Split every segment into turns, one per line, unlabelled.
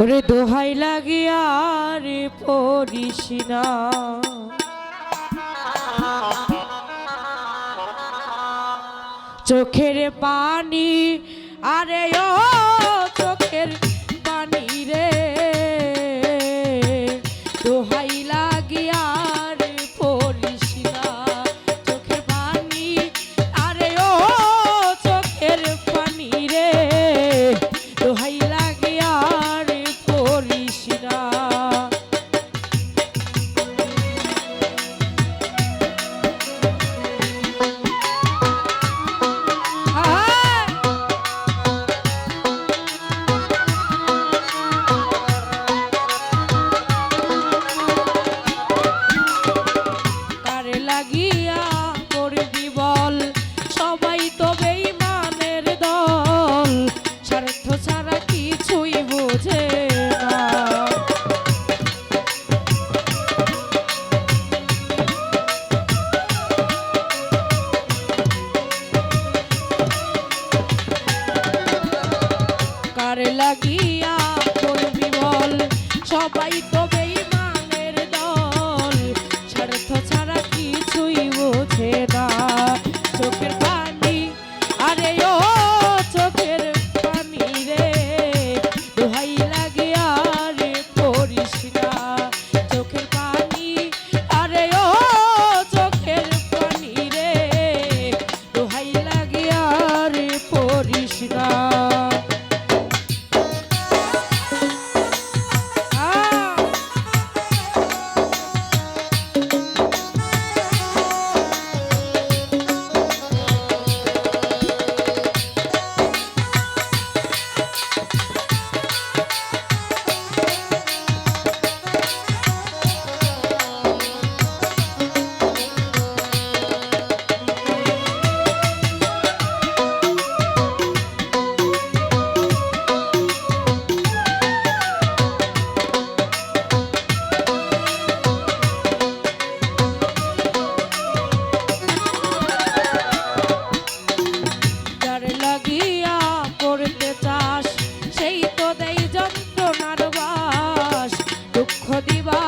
ওরে দোহাই লাগিয়া রে পড়িস না। চোখের পানি আরে ও চোখের কিছুই বোঝে না। কার লাগি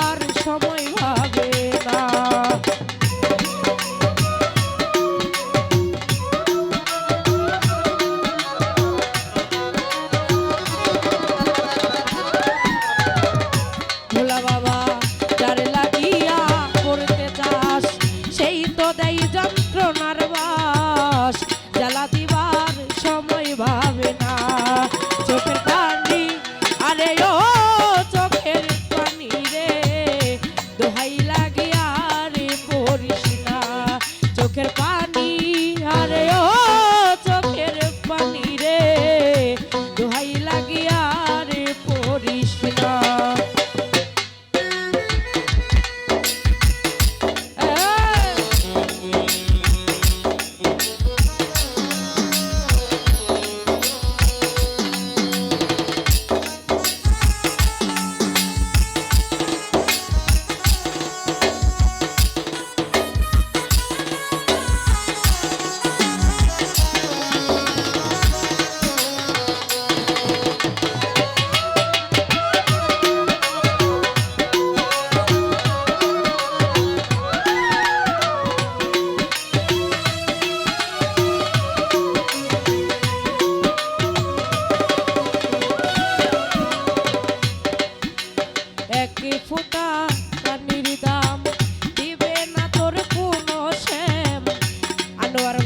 আর সময় ভাবে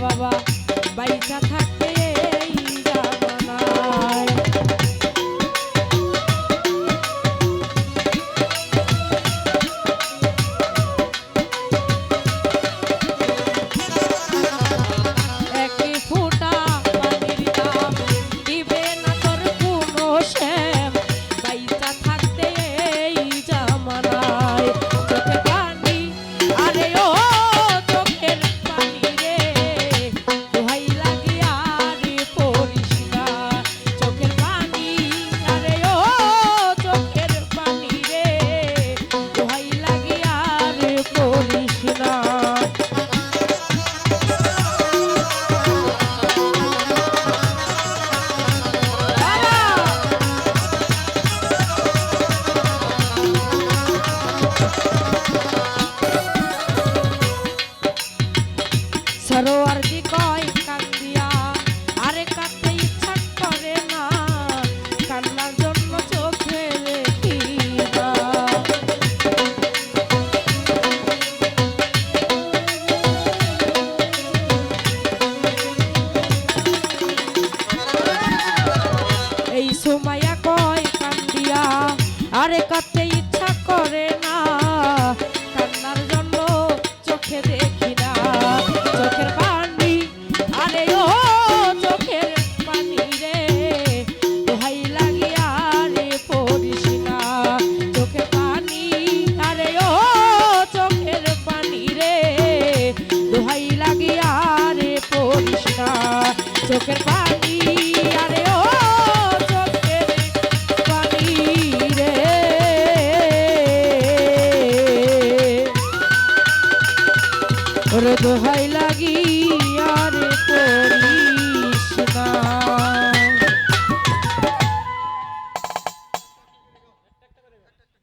বাবা। আরে কাটতে ওরে দোহাই লাগি আর করিস না